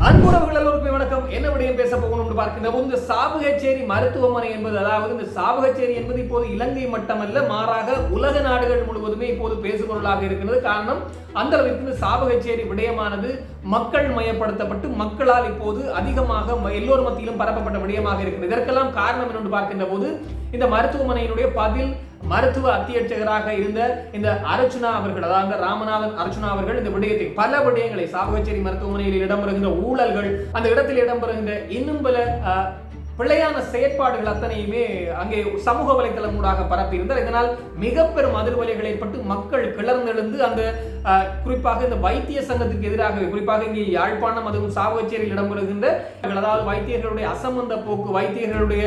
அன்புறவுகள் எல்லோருக்கும் வணக்கம். என்ன விடயம் பேச போகணும்னு பார்க்கின்ற இந்த சாபகச்சேரி மருத்துவமனை என்பது அதாவது இந்த சாபகச்சேரி என்பது இப்போது இலங்கை மட்டுமல்ல மாறாக உலக நாடுகள் முழுவதுமே இப்போது பேசுபொருளாக இருக்கிறது காரணம் அந்த அளவிற்கு இந்த சாபகச்சேரி விடயமானது மக்கள் மயப்படுத்தப்பட்டு மக்களால் இப்போது அதிகமாக ம- எல்லோர் மத்தியிலும் பரப்பப்பட்ட விடயமாக இருக்கிறது இதற்கெல்லாம் காரணம் என்னென்று பார்க்கின்ற போது இந்த மருத்துவமனையினுடைய பதில் மருத்துவ அத்தியட்சகராக இருந்த இந்த அர்ச்சுனா அவர்கள் அதாவது ராமநாதன் அர்ச்சுனா அவர்கள் இந்த விடயத்தை பல விடயங்களை சாவகச்சேரி மருத்துவமனையில் இடம்பெறுகின்ற ஊழல்கள் அந்த இடத்தில் இடம்பெறுகின்ற இன்னும் பல பிள்ளையான பிழையான செயற்பாடுகள் அத்தனையுமே அங்கே சமூக வலைதளம் ஊடாக பரப்பியிருந்தார். இதனால் மிக பெரும் அதிர்வலைகள் ஏற்பட்டு மக்கள் கிளர்ந்தெழுந்து அந்த குறிப்பாக இந்த வைத்திய சங்கத்துக்கு எதிராக குறிப்பாக இங்கே யாழ்ப்பாணம் அதுவும் சாவகச்சேரியில் இடம்பெறுகின்ற அதாவது வைத்தியர்களுடைய அசம்பந்த போக்கு வைத்தியர்களுடைய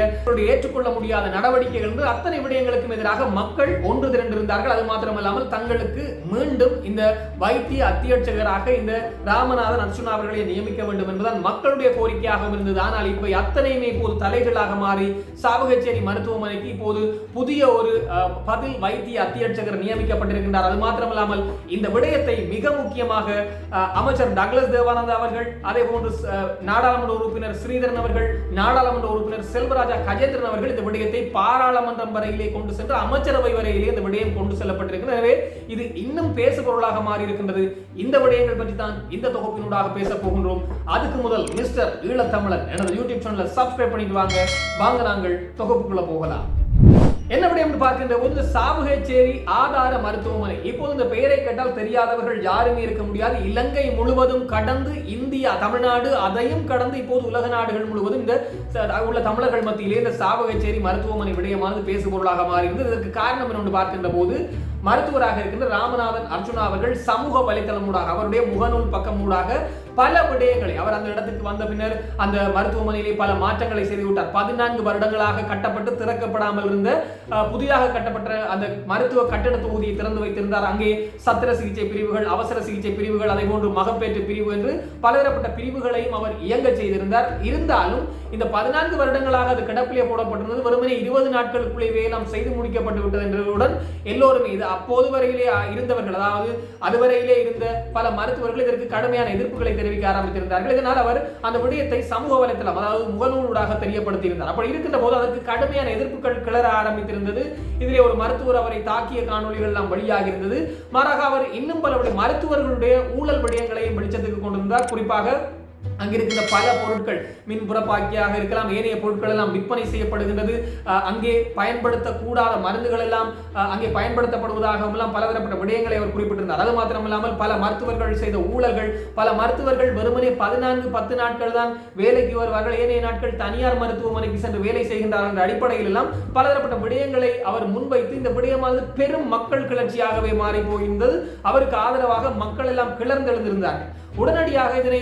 ஏற்றுக்கொள்ள முடியாத நடவடிக்கைகள் என்று அத்தனை விடயங்களுக்கும் எதிராக மக்கள் ஒன்று திரண்டிருந்தார்கள். அது மாத்திரமல்லாமல் தங்களுக்கு மீண்டும் இந்த வைத்திய அத்தியட்சகராக இந்த ராமநாதன் அர்ச்சுனா அவர்களை நியமிக்க வேண்டும் என்பதுதான் மக்களுடைய கோரிக்கையாக இருந்தது. ஆனால் இப்போ அத்தனையுமே இப்போது தலைகளாக மாறி சாவகச்சேரி மருத்துவமனைக்கு இப்போது புதிய ஒரு அஹ், பதில் வைத்திய அத்தியட்சகர் நியமிக்கப்பட்டிருக்கின்றார். அது மாத்திரமல்லாமல் இந்த விடயத்தை மிக முக்கியமாக அமைச்சர் டக்ளஸ் தேவானந்தா அவர்கள் அதே போன்று நாடாளுமன்ற உறுப்பினர் ஸ்ரீதரன் அவர்கள் நாடாளுமன்ற உறுப்பினர் செல்வராஜா கஜேந்திரன் அவர்கள் இந்த விடயத்தை பாராளுமன்றம் வரையிலே கொண்டு சென்று அமைச்சரவை வரையிலே இந்த விடயம் கொண்டு செல்லப்பட்டிருக்கிறது. எனவே இது இன்னும் பேசுபொருளாக மாறி இருக்கின்றது இந்த விடயங்கள் பற்றி தான் இந்த தொகுப்பினூடாக பேச போகின்றோம். அதுக்கு முதல் மிஸ்டர் ஈழத்தமிழன் எனது யூடியூப் சேனலை சப்ஸ்கிரைப் பண்ணிட்டு வாங்க. வாங்க நாங்கள் தொகுப்புக்குள்ள போகலாம். என்ன விடயம் என்று பார்க்கின்ற போது இந்த ஆதார மருத்துவமனை. இப்போது இந்த பெயரை கேட்டால் தெரியாதவர்கள் யாருமே இருக்க முடியாது. இலங்கை முழுவதும் கடந்து இந்தியா தமிழ்நாடு அதையும் கடந்து இப்போது உலக நாடுகள் முழுவதும் இந்த உள்ள தமிழர்கள் மத்தியிலே இந்த சாவகச்சேரி மருத்துவமனை விடயமானது பேசுபொருளாக மாறியிருந்தது. இதற்கு காரணம் என்னென்று பார்க்கின்ற போது மருத்துவராக இருக்கின்ற ராமநாதன் அர்ஜுனா அவர்கள் சமூக வலைத்தளம் ஊடாக அவருடைய முகநூல் பக்கம் ஊடாக பல விடயங்களை அவர் அந்த இடத்துக்கு வந்த பின்னர் அந்த மருத்துவமனையிலே பல மாற்றங்களை செய்து விட்டார் பதினான்கு வருடங்களாக கட்டப்பட்டு திறக்கப்படாமல் இருந்த புதிதாக கட்டப்பட்ட அந்த மருத்துவ கட்டட தொகுதியை திறந்து வைத்திருந்தார். அங்கே சத்திர சிகிச்சை பிரிவுகள் அவசர சிகிச்சை பிரிவுகள் அதே போன்று மகப்பேற்று பிரிவு என்று பலதரப்பட்ட பிரிவுகளையும் அவர் இயங்க செய்திருந்தார். இருந்தாலும் இந்த பதினான்கு வருடங்களாக அது கிடப்பிலே போடப்பட்டிருந்தது. வெறுமனே இருபது நாட்களுக்குள்ளேயே நாம் செய்து முடிக்கப்பட்டு விட்டது என்றவுடன் எல்லோருமே இது அப்போது வரையிலே இருந்தவர்கள் அதாவது அதுவரையிலே இருந்த பல மருத்துவர்கள் இதற்கு கடுமையான எதிர்ப்புகளை தெரிவிக்க ஆரம்பித்திருந்தார்கள். இதனால் அவர் அந்த விடயத்தை சமூக வலைத்தளம் அதாவது முகநூலூடாக தெரியப்படுத்தியிருந்தார். அப்படி இருக்கின்ற போது அதற்கு கடுமையான எதிர்ப்புகள் கிளற ஆரம்பித்திருந்தது. இதிலே ஒரு மருத்துவர் அவரை தாக்கிய காணொளிகள் எல்லாம் வெளியாக இருந்தது. மாறாக அவர் இன்னும் பல மருத்துவர்களுடைய ஊழல் விடயங்களையும் வெளிச்சத்துக்கு கொண்டு வந்தார். குறிப்பாக அங்கிருக்கின்ற பல பொருட்கள் மின் புறப்பாக்கியாக இருக்கலாம் ஏனைய பொருட்கள் எல்லாம் விற்பனை செய்யப்படுகின்றது. அங்கே பயன்படுத்தக்கூடாத மருந்துகள் எல்லாம் அங்கே பயன்படுத்தப்படுவதாகவும் எல்லாம் பலதரப்பட்ட விடயங்களை அவர் குறிப்பிட்டிருந்தார். அது மாத்திரமில்லாமல் பல மருத்துவர்கள் செய்த ஊழல்கள் பல மருத்துவர்கள் வெறுமனே பதினான்கு பத்து நாட்கள் தான் வேலைக்கு வருவார்கள். ஏனைய நாட்கள் தனியார் மருத்துவமனைக்கு சென்று வேலை செய்கின்றார் என்ற அடிப்படையில் எல்லாம் பலதரப்பட்ட விடயங்களை அவர் முன்வைத்து இந்த விடயமானது பெரும் மக்கள் கிளர்ச்சியாகவே மாறி போயிருந்தது அவருக்கு ஆதரவாக மக்கள் எல்லாம் கிளர்ந்தெழுந்திருந்தார்கள். உடனடியாக இதனை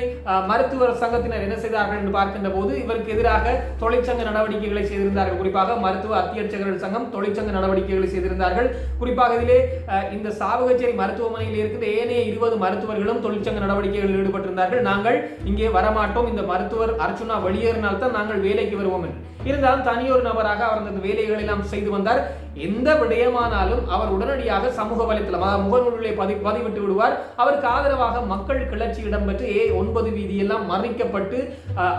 மருத்துவர் மருத்துவர் சங்கத்தினர் என்ன செய்தார்கள் என்று பார்க்கின்ற போது இவருக்கு எதிராக தொழிற்சங்க நடவடிக்கைகளை செய்திருந்தார்கள். குறிப்பாக மருத்துவ அத்தியட்சகர்கள் சங்கம் தொழிற்சங்க நடவடிக்கைகளை செய்திருந்தார்கள். குறிப்பாக இதிலே இந்த சாவகச்சேரி மருத்துவமனையில் இருக்கிற ஏனைய இருபது மருத்துவர்களும் தொழிற்சங்க நடவடிக்கைகளில் ஈடுபட்டிருந்தார்கள். நாங்கள் இங்கே வரமாட்டோம். இந்த மருத்துவர் அர்ச்சுனா வெளியேறினால் தான் நாங்கள் வேலைக்கு வருவோம் என்று. இருந்தாலும் தனியொரு நபராக அவர் அந்த வேலைகளை எல்லாம் செய்து வந்தார். எந்த விடயமானாலும் அவர் உடனடியாக சமூக வலைத்தளம் முகநூல்களை முகநூலிலே பதி பதிவிட்டு விடுவார். அவருக்கு ஆதரவாக மக்கள் கிளர்ச்சி இடம்பெற்று ஏ ஒன்பது வீதியெல்லாம் மறைக்கப்பட்டு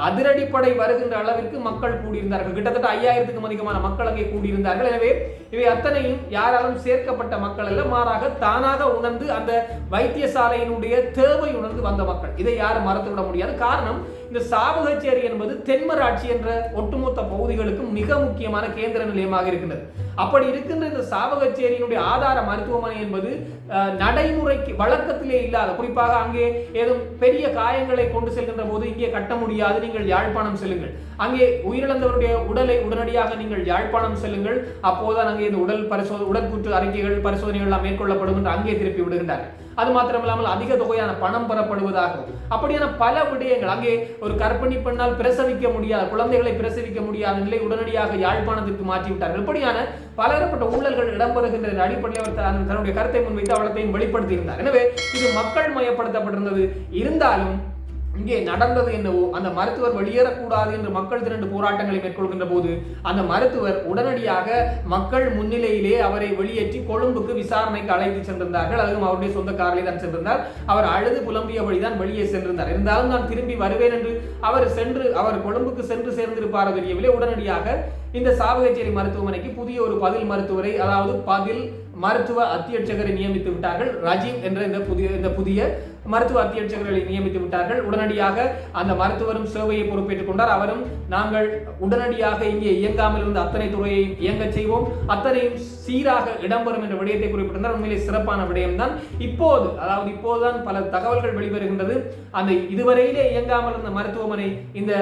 அதிரடிப்படை வருகின்ற அளவிற்கு மக்கள் கூடியிருந்தார்கள். கிட்டத்தட்ட ஐயாயிரத்துக்கும் அதிகமான மக்கள் அங்கே கூடியிருந்தார்கள். எனவே இவை அத்தனையும் யாராலும் சேர்க்கப்பட்ட மக்கள் அல்ல மாறாக தானாக உணர்ந்து அந்த வைத்தியசாலையினுடைய தேவை உணர்ந்து வந்த மக்கள். இதை யாரும் மறந்து விட முடியாது. காரணம் இந்த சாவகச்சேரி என்பது தென்மராட்சி என்ற ஒட்டுமொத்த பகுதிகளுக்கும் மிக முக்கியமான கேந்திர நிலையமாக இருக்கின்றது. அப்படி இருக்கின்ற இந்த சாவகச்சேரியினுடைய ஆதார மருத்துவமனை என்பது நடைமுறைக்கு வழக்கத்திலே இல்லாத குறிப்பாக அங்கே ஏதும் பெரிய காயங்களை கொண்டு செல்கின்ற போது இங்கே கட்ட முடியாது நீங்கள் யாழ்ப்பாணம் செல்லுங்கள். அங்கே உயிரிழந்தவருடைய உடலை உடனடியாக நீங்கள் யாழ்ப்பாணம் செல்லுங்கள். அப்போதுதான் அங்கே இந்த உடல் பரிசோதனை உடற்கூற்று அறிக்கைகள் பரிசோதனைகள் எல்லாம் மேற்கொள்ளப்படும் என்று அங்கே திருப்பி விடுகின்றார்கள். அது மாத்திரமில்லாமல் அதிக தொகையான பணம் பெறப்படுவதாகவும் அப்படியான பல விடயங்கள். அங்கே ஒரு கற்பிணி பெண்ணால் பிரசவிக்க முடியாத குழந்தைகளை பிரசவிக்க முடியாத நிலை உடனடியாக யாழ்ப்பாணத்திற்கு மாற்றிவிட்டார்கள். இப்படியான பலதரப்பட்ட ஊழல்கள் இடம்பெறுகின்ற அடிப்படையில் அவர் தன்னுடைய கருத்தை முன்வைத்து அவலத்தையும் வெளிப்படுத்தியிருந்தார். எனவே இது மக்கள் மயப்படுத்தப்பட்டிருந்தது. இருந்தாலும் இங்கே நடந்தது என்னவோ அந்த மருத்துவர் வெளியேறக்கூடாது என்று மக்கள் திரண்டு போராட்டங்களை மேற்கொள்கின்ற போது அந்த மருத்துவர் உடனடியாக மக்கள் முன்னிலையிலே அவரை வெளியேற்றி கொழும்புக்கு விசாரணைக்கு அழைத்து சென்றிருந்தார்கள். அதுவும் அவருடைய சொந்த காரிலே தான் சென்றிருந்தார். அவர் அழுது புலம்பிய வழிதான் வெளியே சென்றிருந்தார். இருந்தாலும் நான் திரும்பி வருவேன் என்று அவர் சென்று அவர் கொழும்புக்கு சென்று சேர்ந்திருப்பாரோ தெரியவில்லை. உடனடியாக இந்த சாவகச்சேரி மருத்துவமனைக்கு புதிய ஒரு பதில் மருத்துவரை அதாவது பதில் மருத்துவ அத்தியட்சகரை நியமித்து விட்டார்கள். ரஜீவ் என்ற இந்த புதிய இந்த புதிய மருத்துவ அத்தியட்சகர்களை நியமித்து விட்டார்கள். உடனடியாக அந்த மருத்துவரும் சேவையை பொறுப்பேற்றுக் கொண்டார். அவரும் நாங்கள் உடனடியாக இங்கே இயங்காமல் இருந்த அத்தனை துறையை இயங்க செய்வோம். அத்தனையும் சீராக இடம்பெறும் என்ற விடயத்தை குறிப்பிட்டிருந்தார். உண்மையிலே சிறப்பான விடயம்தான். இப்போது அதாவது இப்போதுதான் பல தகவல்கள் வெளிவருகின்றது. அந்த இதுவரையிலே இயங்காமல் இருந்த மருத்துவமனை இந்த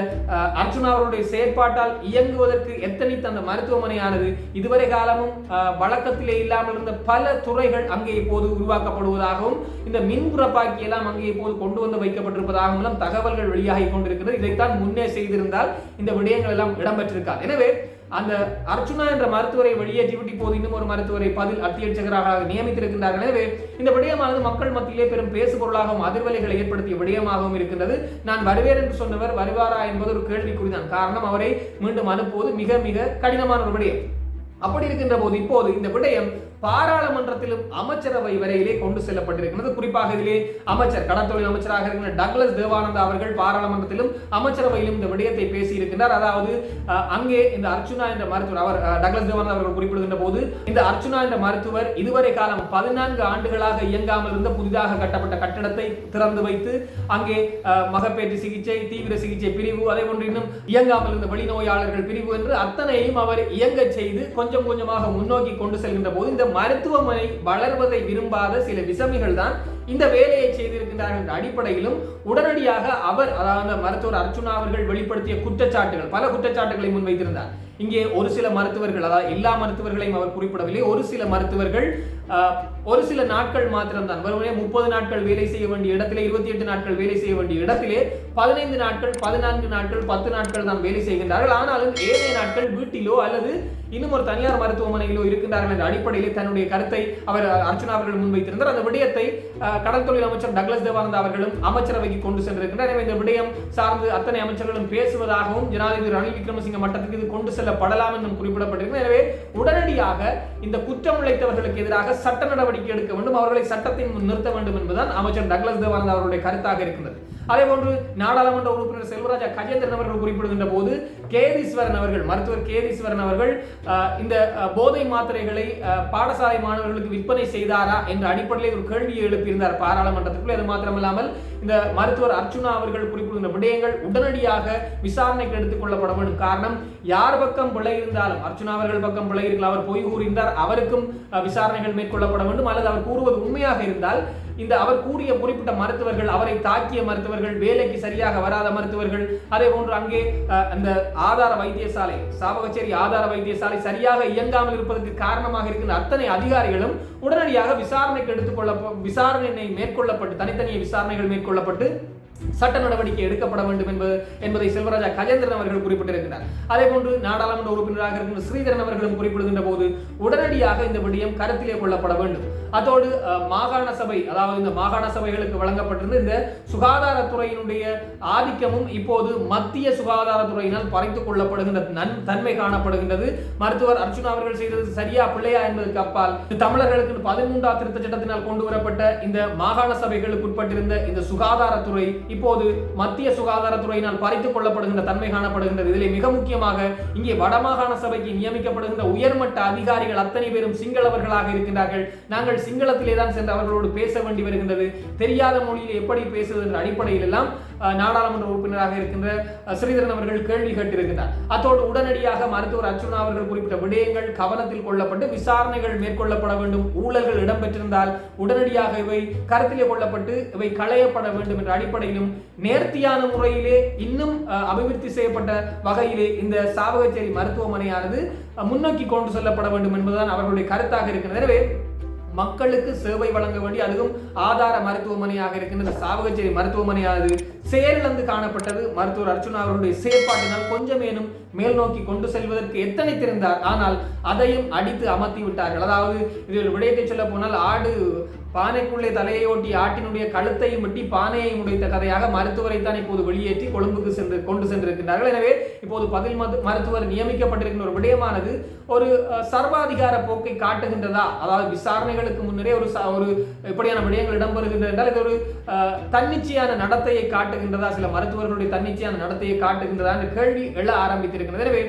அர்ச்சுனா அவருடைய செயற்பாட்டால் இயங்குவதற்கு எத்தனித்த அந்த மருத்துவமனையானது இதுவரை காலமும் வழக்கத்திலே இல்லாமல் இருந்த பல துறைகள் அங்கே இப்போது உருவாக்கப்படுவதாகவும் இந்த மின்புறப்பாக்கி எல்லாம் அங்கே இப்போது கொண்டு வந்து வைக்கப்பட்டிருப்பதாகவும் எல்லாம் தகவல்கள் வெளியாகி கொண்டிருக்கிறது. இதைத்தான் முன்னே செய்திருந்தால் இந்த விடயங்கள் எல்லாம் இடம்பெற்றிருக்காது. எனவே அந்த அர்ச்சுனா என்ற மருத்துவரை வெளியேற்றிவிட்டு இப்போது இன்னும் ஒரு மருத்துவரை பதில் அத்தியட்சகராக நியமித்திருக்கின்றார்கள். எனவே இந்த விடயமானது மக்கள் மத்தியிலே பெரும் பேசுபொருளாகவும் அதிர்வலைகளை ஏற்படுத்திய விடயமாகவும் இருக்கின்றது. நான் வருவேன் என்று சொன்னவர் வருவாரா என்பது ஒரு கேள்விக்குறிதான். காரணம் அவரை மீண்டும் அனுப்புவது மிக மிக கடினமான ஒரு விடயம். அப்படி இருக்கின்ற போது இப்போது இந்த விடயம் பாராளுமன்றத்திலும் அமைச்சரவை வரையிலே கொண்டு செல்லப்பட்டிருக்கிறது. குறிப்பாக இதிலே அமைச்சர் கடற்தொழில் அமைச்சராக இருக்கிற டக்ளஸ் தேவானந்தா அவர்கள் பாராளுமன்றத்திலும் அமைச்சரவையிலும் இந்த விடயத்தை பேசியிருக்கின்றார். அதாவது அங்கே இந்த அர்ச்சுனா என்ற மருத்துவர் அவர் டக்ளஸ் தேவானந்தா அவர்கள் குறிப்பிடுகின்ற போது இந்த அர்ச்சுனா என்ற மருத்துவர் இதுவரை காலம் பதினான்கு ஆண்டுகளாக இயங்காமல் இருந்த புதிதாக கட்டப்பட்ட கட்டடத்தை திறந்து வைத்து அங்கே மகப்பேற்று சிகிச்சை தீவிர சிகிச்சை பிரிவு அதே போன்று இன்னும் இயங்காமல் இருந்த வெளிநோயாளர்கள் பிரிவு என்று அத்தனையும் அவர் இயங்க செய்து கொஞ்சம் கொஞ்சமாக முன்னோக்கி கொண்டு செல்கின்ற போது இந்த மருத்துவமனை வளர்வதை விரும்பாத சில விசமிகள் தான் இந்த வேலையை செய்திருக்கின்றார்கள் என்ற அடிப்படையிலும் உடனடியாக அவர் அதாவது மருத்துவர் அர்ச்சுனா அவர்கள் வெளிப்படுத்திய குற்றச்சாட்டுகள் பல குற்றச்சாட்டுகளை முன்வைத்திருந்தார். இங்கே ஒரு சில மருத்துவர்கள் அதாவது எல்லா மருத்துவர்களையும் அவர் குறிப்பிடவில்லை ஒரு சில மருத்துவர்கள் ஒரு சில நாட்கள் மாத்திரம்தான். வெறுமனே முப்பது நாட்கள் வேலை செய்ய வேண்டிய இடத்திலே இருபத்தி எட்டு நாட்கள் வேலை செய்ய வேண்டிய இடத்திலே பதினைந்து நாட்கள் பதினான்கு நாட்கள் பத்து நாட்கள் தான் வேலை செய்கின்றார்கள். ஆனாலும் ஏழை நாட்கள் வீட்டிலோ அல்லது இன்னும் ஒரு தனியார் மருத்துவமனையிலோ இருக்கின்றார்கள் என்ற அடிப்படையிலே தன்னுடைய கருத்தை அவர் அர்ச்சனா அவர்கள் முன்வைத்திருந்தார். அந்த விடயத்தை கடல் தொழில் அமைச்சர் டக்ளஸ் தேவானந்த் அவர்களும் அமைச்சரவைக்கு கொண்டு சென்றிருக்கின்றனர். எனவே இந்த விடயம் சார்ந்து அத்தனை அமைச்சர்களும் பேசுவதாகவும் ஜனாதிபதி ரணில் விக்ரமசிங்க மட்டத்துக்கு இது கொண்டு செல்லப்படலாம் என்றும் குறிப்பிடப்பட்டிருக்கிறது. எனவே உடனடியாக இந்த குற்றம் இழைத்தவர்களுக்கு எதிராக சட்ட நடவடிக்கை நடவடிக்கை எடுக்க வேண்டும் அவர்களை சட்டத்தின் முன் நிறுத்த வேண்டும் என்பதுதான் அமைச்சர் டக்ளஸ் தேவானந்த் அவருடைய கருத்தாக இருக்கின்றது. அதே போன்று நாடாளுமன்ற உறுப்பினர் செல்வராஜா கஜேந்திரன் அவர்கள் குறிப்பிடுகின்ற போது கேதீஸ்வரன் அவர்கள் மருத்துவர் கேதீஸ்வரன் அவர்கள் இந்த போதை மாத்திரைகளை பாடசாலை மாணவர்களுக்கு விற்பனை செய்தாரா என்ற அடிப்படையில் ஒரு கேள்வியை எழுப்பியிருந்தார் பாராளுமன்றத்துக்குள் அது மாத்திரமில்லாமல் இந்த மருத்துவர் அர்ச்சுனா அவர்கள் குறிப்பிடுகின்ற விடயங்கள் உடனடியாக விசாரணைக்கு எடுத்துக் கொள்ளப்பட வேண்டும் காரணம் யார் பக்கம் பிழை இருந்தாலும் அர்ச்சுனா அவர்கள் பக்கம் பிழை இருக்கலாம் அவர் பொய் கூறியிருந்தார் அவருக்கும் விசாரணைகள் மேற்கொள்ளப்பட வேண்டும் அல்லது அவர் கூறுவது உண்மையாக இருந்தால் இந்த அவர் கூறிய குறிப்பிட்ட மருத்துவர்கள் அவரை தாக்கிய மருத்துவர்கள் வேலைக்கு சரியாக வராத மருத்துவர்கள் அதே போன்று அங்கே அஹ், அந்த ஆதார வைத்தியசாலை சாபகச்சேரி ஆதார வைத்தியசாலை சரியாக இயங்காமல் இருப்பதற்கு காரணமாக இருக்கின்ற அத்தனை அதிகாரிகளும் உடனடியாக விசாரணைக்கு எடுத்துக்கொள்ள விசாரணை மேற்கொள்ளப்பட்டு தனித்தனிய விசாரணைகள் மேற்கொள்ளப்பட்டு சட்ட நடவடிக்கை எடுக்கப்பட வேண்டும் என்பது என்பதை செல்வராஜா கஜேந்திரன் அவர்கள் குறிப்பிட்டிருக்கிறார். அதே போன்று நாடாளுமன்ற உறுப்பினராக இருக்கின்ற ஸ்ரீதரன் அவர்களும் குறிப்பிடுகின்ற போது உடனடியாக இந்த விடயம் கருத்திலே கொள்ளப்பட வேண்டும். அதோடு மாகாண சபை அதாவது இந்த மாகாண சபைகளுக்கு வழங்கப்பட்டிருந்த இந்த சுகாதாரத்துறையினுடைய ஆதிக்கமும் இப்போது மத்திய சுகாதாரத்துறையினால் பறைத்துக் கொள்ளப்படுகின்ற நன் தன்மை காணப்படுகின்றது. மருத்துவர் அர்ச்சுனா அவர்கள் செய்தது சரியா பிள்ளையா என்பதற்கு அப்பால் தமிழர்களுக்கு பதிமூன்றாம் திருத்த சட்டத்தினால் கொண்டு வரப்பட்ட இந்த மாகாண சபைகளுக்கு உட்பட்டிருந்த இந்த சுகாதாரத்துறை இப்போது மத்திய சுகாதாரத்துறையினால் பறித்துக் கொள்ளப்படுகின்ற தன்மை காணப்படுகின்றது. இதிலே மிக முக்கியமாக இங்கே வடமாகாண சபைக்கு நியமிக்கப்படுகின்ற உயர்மட்ட அதிகாரிகள் அத்தனை பேரும் சிங்களவர்களாக இருக்கின்றார்கள். நாங்கள் சிங்களத்திலே தான் சென்று அவர்களோடு பேச வேண்டி வருகின்றது. தெரியாத மொழியில் எப்படி பேசுவது என்ற அடிப்படையில் எல்லாம் நாடாளுமன்ற உறுப்பினராக இருக்கின்ற ஸ்ரீதரன் அவர்கள் கேள்வி கேட்டிருக்கிறார் அத்தோடு உடனடியாக மருத்துவர் அர்ச்சுனா அவர்கள் குறிப்பிட்ட விடயங்கள் கவனத்தில் கொள்ளப்பட்டு விசாரணைகள் மேற்கொள்ளப்பட வேண்டும் ஊழல்கள் இடம்பெற்றிருந்தால் உடனடியாக இவை கருத்திலே கொள்ளப்பட்டு இவை களையப்பட வேண்டும் என்ற அடிப்படையிலும் நேர்த்தியான முறையிலே இன்னும் அஹ், அபிவிருத்தி செய்யப்பட்ட வகையிலே இந்த சாவகச்சேரி மருத்துவமனையானது முன்னோக்கி கொண்டு செல்லப்பட வேண்டும் என்பதுதான் அவர்களுடைய கருத்தாக இருக்கிறது எனவே மக்களுக்கு சேவை வழங்க வேண்டிய அதுவும் ஆதார மருத்துவமனையாக இருக்கின்ற இந்த சாவகச்சேரி மருத்துவமனையானது செயலிழந்து காணப்பட்டது. மருத்துவர் அர்ச்சுனா அவர்களுடைய செயற்பாட்டினால் கொஞ்சமேனும் மேல் நோக்கி கொண்டு செல்வதற்கு எத்தனை திறந்தார் ஆனால் அதையும் அடித்து அமர்த்தி விட்டார்கள். அதாவது இதில் விடயத்தை சொல்ல போனால் ஆடு பானைக்குள்ளே தலையை ஒட்டி ஆட்டினுடைய கழுத்தையும் வெட்டி பானையையும் உடைத்த கதையாக மருத்துவரை தான் இப்போது வெளியேற்றி கொழும்புக்கு சென்று கொண்டு சென்றிருக்கின்றார்கள். எனவே இப்போது பதில் மருத்துவர் நியமிக்கப்பட்டிருக்கின்ற ஒரு விடயமானது ஒரு சர்வாதிகார போக்கை காட்டுகின்றதா? அதாவது விசாரணைகளுக்கு முன்னரே ஒரு ச- ஒரு இப்படியான விடயங்கள் இடம்பெறுகின்றது என்றால் இது ஒரு தன்னிச்சையான நடத்தையை காட்டுகின்றதா? சில மருத்துவர்களுடைய தன்னிச்சையான நடத்தையை காட்டுகின்றதா? என்ற கேள்வி எழ ஆரம்பித்திருக்கிறது எனவே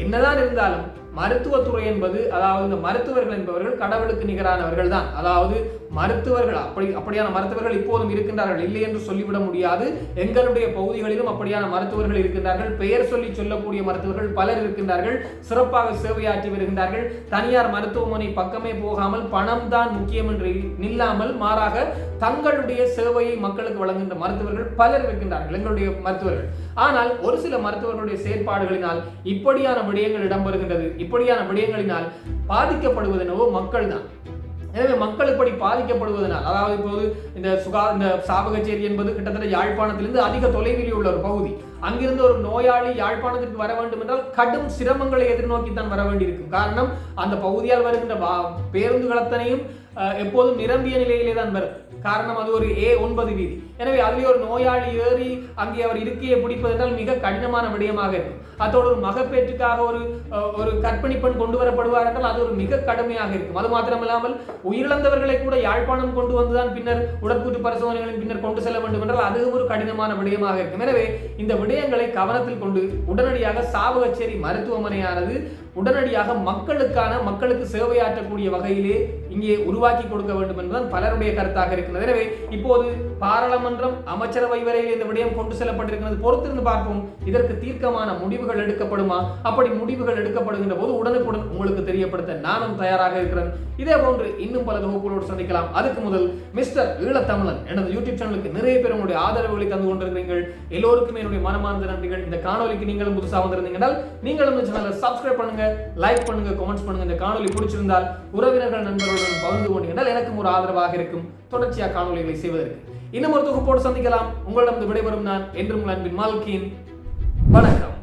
என்னதான் இருந்தாலும் மருத்துவத்துறை என்பது அதாவது இந்த மருத்துவர்கள் என்பவர்கள் கடவுளுக்கு நிகரானவர்கள் தான் அதாவது மருத்துவர்கள் அப்படி அப்படியான மருத்துவர்கள் இப்போதும் இருக்கின்றார்கள். இல்லை என்று சொல்லிவிட முடியாது. எங்களுடைய பகுதிகளிலும் அப்படியான மருத்துவர்கள் இருக்கின்றார்கள். பெயர் சொல்லி சொல்லக்கூடிய மருத்துவர்கள் பலர் இருக்கின்றார்கள். சிறப்பாக சேவையாற்றி வருகின்றார்கள். தனியார் மருத்துவமனை பக்கமே போகாமல் பணம் தான் முக்கியம் என்று நில்லாமல் மாறாக தங்களுடைய சேவையை மக்களுக்கு வழங்குகின்ற மருத்துவர்கள் பலர் இருக்கின்றார்கள். எங்களுடைய மருத்துவர்கள். ஆனால் ஒரு சில மருத்துவர்களுடைய செயற்பாடுகளினால் இப்படியான விடயங்கள் இடம்பெறுகின்றது. இப்படியான விடயங்களினால் பாதிக்கப்படுவதெனவோ மக்கள் தான் எனவே மக்கள் இப்படி பாதிக்கப்படுவதனால் அதாவது இப்போது இந்த சுகா இந்த சாபகச்சேரி என்பது கிட்டத்தட்ட யாழ்ப்பாணத்திலிருந்து அதிக தொலைவில் உள்ள ஒரு பகுதி. அங்கிருந்து ஒரு நோயாளி யாழ்ப்பாணத்திற்கு வர வேண்டும் என்றால் கடும் சிரமங்களை எதிர்நோக்கி தான் வர வேண்டியிருக்கும். காரணம் அந்த பகுதியால் வருகின்ற வா- பேருந்துகள் எப்போதும் நிரம்பிய நிலையிலே தான் வரும். காரணம் அது ஒரு ஏ ஒன்பது வீதி. எனவே அதிலே ஒரு நோயாளி ஏறி அங்கே அவர் இருக்கையை பிடிப்பது என்றால் மிக கடினமான விடயமாக இருக்கும். அதோடு ஒரு மகப்பேற்றுக்காக ஒரு ஒரு கர்ப்பிணி பெண் கொண்டு வரப்படுவார் என்றால் அது ஒரு மிக கடுமையாக இருக்கும். அது மாத்திரமில்லாமல் உயிரிழந்தவர்களை கூட யாழ்ப்பாணம் கொண்டு வந்துதான் பின்னர் உடற்கூட்டு பரிசோதனைகளின் பின்னர் கொண்டு செல்ல வேண்டும் என்றால் அதுவும் ஒரு கடினமான விடயமாக இருக்கும். எனவே இந்த விடயங்களை கவனத்தில் கொண்டு உடனடியாக சாவகச்சேரி மருத்துவமனையானது உடனடியாக மக்களுக்கான மக்களுக்கு சேவையாற்றக்கூடிய வகையிலே இங்கே உருவாக்கி கொடுக்க வேண்டும் என்பதுதான் பலருடைய கருத்தாக இருக்கிறது. எனவே இப்போது பாராளுமன்றம் அமைச்சரவை வரையில் இந்த விடயம் கொண்டு செல்லப்பட்டிருக்கிறது. பொறுத்திருந்து பார்ப்போம் இதற்கு தீர்க்கமான முடிவுகள் எடுக்கப்படுமா? அப்படி முடிவுகள் எடுக்கப்படுகின்ற போது உடனுக்குடன் உங்களுக்கு தெரியப்படுத்த நானும் தயாராக இருக்கிறேன். இதே போன்று இன்னும் பல தொகுப்புகளோடு சந்திக்கலாம். அதுக்கு முதல் மிஸ்டர் ஈழத்தமிழன் எனது யூடியூப் சேனலுக்கு நிறைய பேர் உங்களுடைய ஆதரவுகளை தந்து கொண்டிருக்கிறீர்கள். எல்லோருக்குமே என்னுடைய மனமார்ந்த நன்றிகள். இந்த காணொலிக்கு நீங்களும் புதுசாக வந்திருந்தீங்கன்றால் நீங்களும் இந்த சேனலை சப்ஸ்கிரைப் பண்ணுங்க லைக் பண்ணுங்க கமெண்ட்ஸ் பண்ணுங்க. இந்த காணொலி பிடிச்சிருந்தால் உறவினர்கள் நண்பர்களுடன் பகிர்ந்து என்றால் எனக்கும் ஒரு ஆதரவாக இருக்கும். தொடர்ச்சியாக காணொலிகளை செய்வதற்கு. இன்னும் ஒரு தொகுப்போடு சந்திக்கலாம். உங்களிடம் விடைபெறும் நான் என்றும் அன்பின் மால்கின். வணக்கம்.